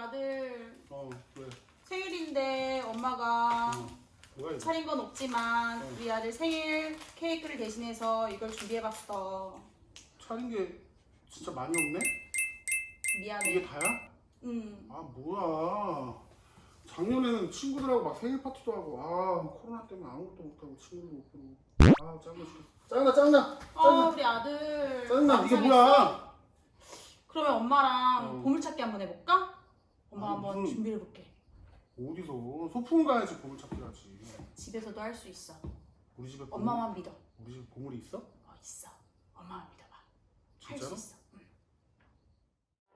아들 어 왜? 생일인데 엄마가 어. 차린 건 없지만 응. 우리 아들 생일 케이크를 대신해서 이걸 준비해봤어. 차린 게 진짜 많이 없네? 미안해. 이게 다야? 응. 아 뭐야? 작년에는 친구들하고 막 생일 파티도 하고 아 코로나 때문에 아무것도 못하고 친구도 못 보고 아 짜증나 짜증나 짜증나 아 우리 아들. 짜증나 이게 뭐야? 그러면 엄마랑 어. 보물찾기 한번 해볼까? 엄마 아니, 한번 무슨- 준비해 볼게. 어디서 소풍 가야지 보물 찾기 하지 집에서도 할 수 있어. 우리 집에 보물, 엄마만 믿어. 우리 집에 보물이 있어? 어 있어. 엄마만 믿어봐. 할 수 진짜로? 있어. 응.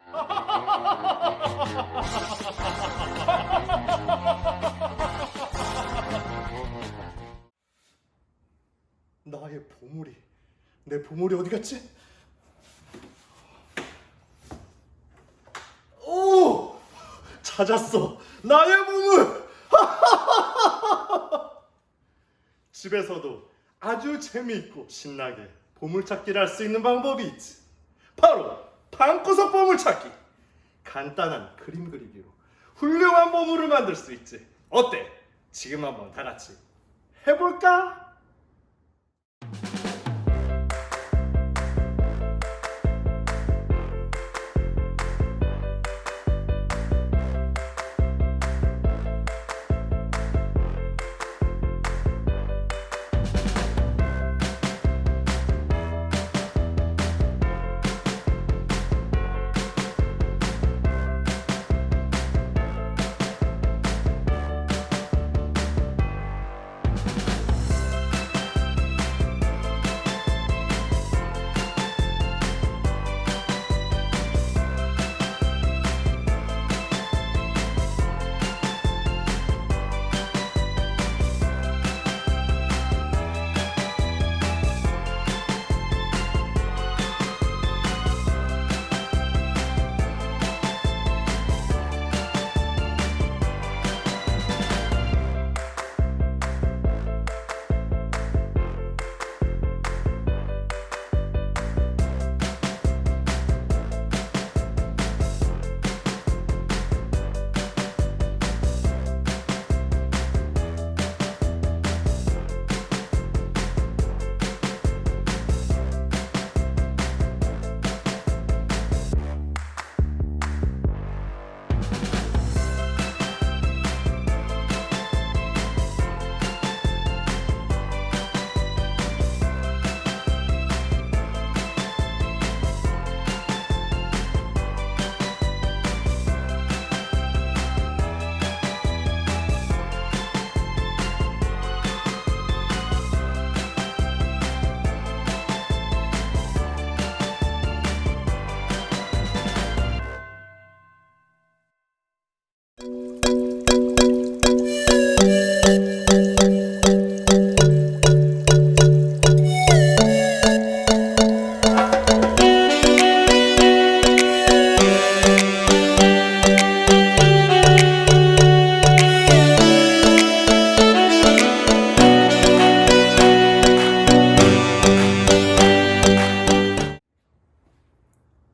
나의 보물이 내 보물이 어디 갔지? 찾았어. 나의 보물 집에서도 아주 재미있고 신나게 보물찾기를 할 수 있는 방법이 있지. 바로 방구석 보물찾기. 간단한 그림 그리기로 훌륭한 보물을 만들 수 있지. 어때? 지금 한번 다 같이 해볼까?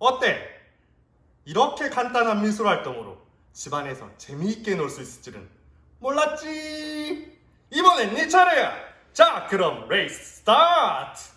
어때? 이렇게 간단한 미술 활동으로 집안에서 재미있게 놀 수 있을 줄은 몰랐지. 이번엔 네 차례야. 자, 그럼 레이스 스타트.